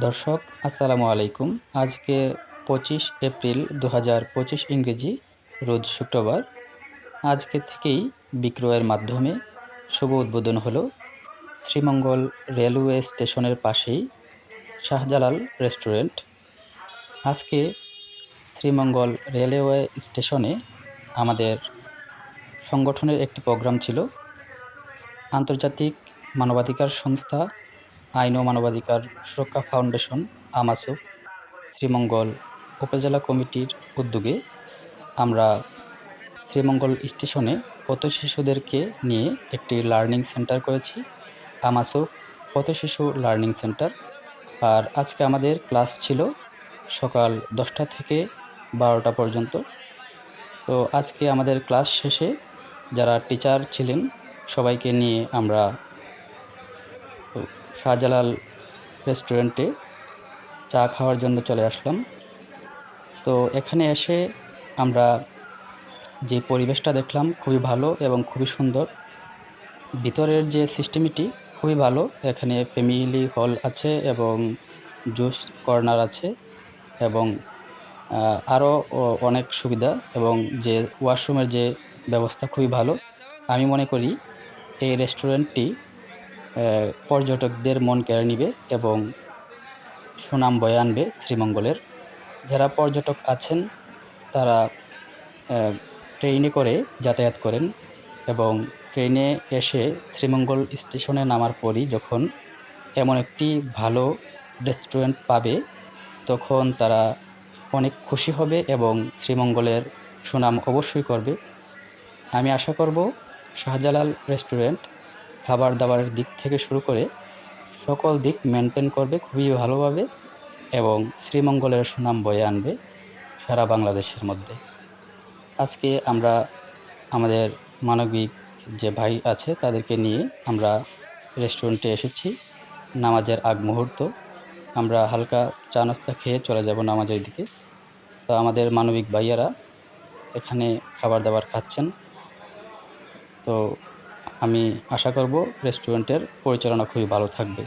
দর্শক, আসসালামু আলাইকুম। আজকে পঁচিশ এপ্রিল দু হাজার পঁচিশ ইংরেজি, রোজ শুক্রবার। আজকে থেকেই বিক্রয়ের মাধ্যমে শুভ উদ্বোধন হলো শ্রীমঙ্গল রেলওয়ে স্টেশনের পাশেই শাহজালাল রেস্টুরেন্ট। আজকে শ্রীমঙ্গল রেলওয়ে স্টেশনে আমাদের সংগঠনের একটি প্রোগ্রাম ছিল। আন্তর্জাতিক মানবাধিকার সংস্থা আইন ও মানবাধিকার সুরক্ষা ফাউন্ডেশন আমাসুফ শ্রীমঙ্গল উপজেলা কমিটির উদ্যোগে আমরা শ্রীমঙ্গল স্টেশনে পথ শিশুদেরকে নিয়ে একটি লার্নিং সেন্টার করেছি আমাসুফ পথ শিশু লার্নিং সেন্টার। আর আজকে আমাদের ক্লাস ছিল সকাল দশটা থেকে বারোটা পর্যন্ত। তো আজকে আমাদের ক্লাস শেষে যারা টিচার ছিলেন, সবাইকে নিয়ে আমরা শাহজালাল রেস্টুরেন্টে চা খাওয়ার জন্য চলে আসলাম। তো এখানে এসে আমরা যে পরিবেশটা দেখলাম খুবই ভালো এবং খুবই সুন্দর। ভিতরের যে সিস্টেমটি খুবই ভালো, এখানে ফ্যামিলি হল আছে এবং জুস কর্নার আছে এবং আরও অনেক সুবিধা এবং যে ওয়াশরুমের যে ব্যবস্থা খুবই ভালো। আমি মনে করি এই রেস্টুরেন্টটি পর্যটকদের মন কেড়ে নিবে এবং সুনাম বয়ে আনবে শ্রীমঙ্গলের। যারা পর্যটক আছেন, তারা ট্রেনে করে যাতায়াত করেন এবং ট্রেনে এসে শ্রীমঙ্গল স্টেশনে নামার পরই যখন এমন একটি ভালো রেস্টুরেন্ট পাবে, তখন তারা অনেক খুশি হবে এবং শ্রীমঙ্গলের সুনাম অবশ্যই করবে। আমি আশা করব শাহজালাল রেস্টুরেন্ট খাবার দাবারের দিক থেকে শুরু করে সকল দিক মেনটেন করবে খুবই ভালোভাবে এবং শ্রীমঙ্গলের সুনাম বয়ে আনবে সারা বাংলাদেশের মধ্যে। আজকে আমরা আমাদের মানবিক যে ভাই আছে তাদেরকে নিয়ে আমরা রেস্টুরেন্টে এসেছি, নামাজের আগ মুহূর্ত। আমরা হালকা চা নাস্তা খেয়ে চলে যাব নামাজের দিকে। তো আমাদের মানবিক ভাইয়ারা এখানে খাবার দাবার খাচ্ছেন। তো আমি আশা করব রেস্টুরেন্টের পরিচালনা খুবই ভালো থাকবে।